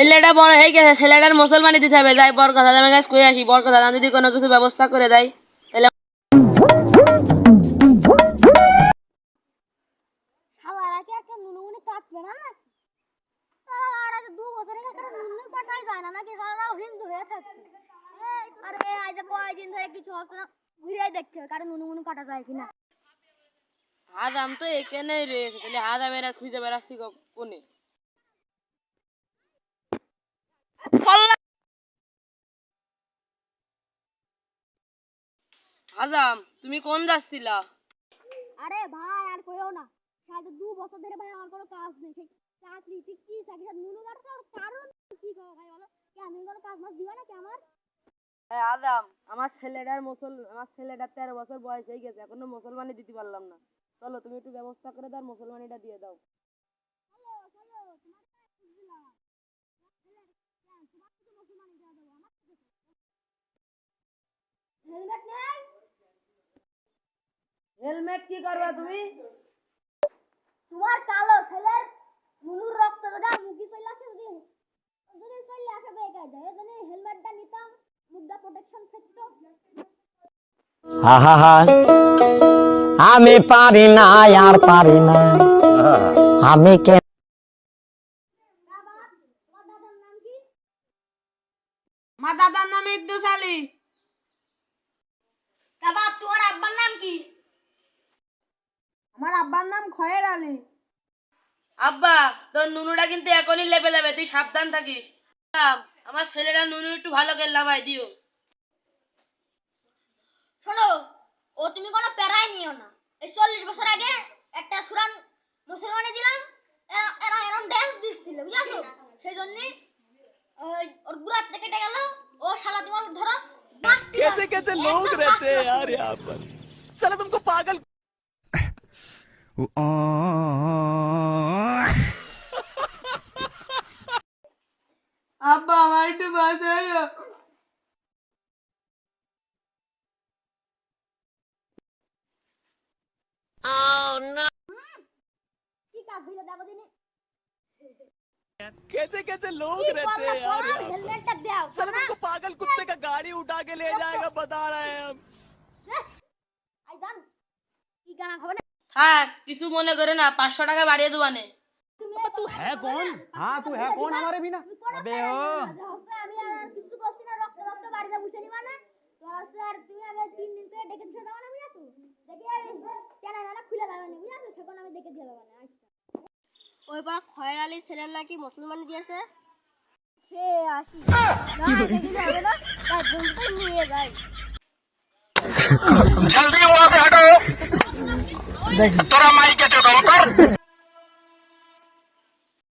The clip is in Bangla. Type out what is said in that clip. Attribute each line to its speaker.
Speaker 1: ছেলেটা বড় হয়ে গেছে ছেলেটার মুসলমানি দিতে হবে। যাই বর কথা আমি কাছে কই আসি? বর কথা যদি কোনো কিছু ব্যবস্থা করে দেয় তাহলে হাদাম তো এখানেই রয়েছে তাহলে হাদামের আর খুঁজে বেড়াচ্ছি কোনে? হাজাম তুমি কোন যাচ্ছিলা?
Speaker 2: আরে ভাই আর কইও না। সাড়ে দু বছর ধরে ভাই আমার কোনো কাজ নেই। সেই চাকরি ঠিক কি চাকরি? নুনু কাটছে আর কারণ কি কো ভাই বলো? কেন কোনো কাজ মাস দিবা নাকি আমার?
Speaker 1: আদাম আমার ছেলেটার মুসল আমার ছেলেটার তেরো বছর বয়স হয়ে গেছে। এখনও মুসলমানি দিতে পারলাম না। চলো তুমি একটু ব্যবস্থা করে দাও মুসলমানিটা দিয়ে দাও
Speaker 2: চলো চলো তোমার কাছে বুঝলাম তোমার শুধু মুসলমানি দেওয়া দেবো আমার হেলমেট নেই
Speaker 1: হেলমেট কি করবা তুমি
Speaker 2: তোমার কালো ছেলের নুনুর রক্ত দাদা মুখি চলে আসে যদি যদি চলে আসে বেকার যায় এজন্য হেলমেটটা নিতাম মুখটা প্রোটেকশন থাকতো
Speaker 3: আহা আমি পারি না আর পারি না আমি কে
Speaker 2: বাবা তোমার দাদার নাম কি
Speaker 1: আমার দাদার নাম ইদ্দুস আলী
Speaker 2: বাবা তোমার আব্বার নাম কি
Speaker 1: আমার আব্বার নাম খয়ের আলী আব্বা তোর নুনুটা কিন্তু এখনই লেপে যাবে তুই সাবধান থাকিস আব্বা, আমার ছেলেরা নুনু একটু ভালো করে লাভাই দিও
Speaker 2: শোনো ও তুমি কোনো প্যারাই নিও না এই চল্লিশ বছর আগে একটা সুরান মুসলমানে দিলাম এরা- এরা এরম ড্যান্স দিচ্ছিল বুঝাছো সেই জন্য ওই ওর গুড়ার থেকে কেটে গেল ও শালা তোমার ধরো कैसे कैसे लोग रहते हैं यार
Speaker 3: यहाँ पर साला तुमको पागल
Speaker 2: Oh,
Speaker 3: कैसे कैसे लोग रहते हैं यार,
Speaker 2: यार।
Speaker 3: सर तुमको पागल कुत्ते का गाड़ी उठा के ले जाएगा बता रहे हैं हम।
Speaker 1: হ্যাঁ কিছু মনে করে না পাঁচশো টাকা বাড়িয়ে দেবানে
Speaker 3: তু হ্যাঁ কোন? হ্যাঁ হ্যাঁ কোন আমারে বিনা? আবে ও।
Speaker 2: আমি না আর তিন আমি ওই খয়ের আলী নাকি মুসলমান দিয়েছে সে নিয়ে জলদি দেখ। তোরা
Speaker 4: মাইকে চোখ আমার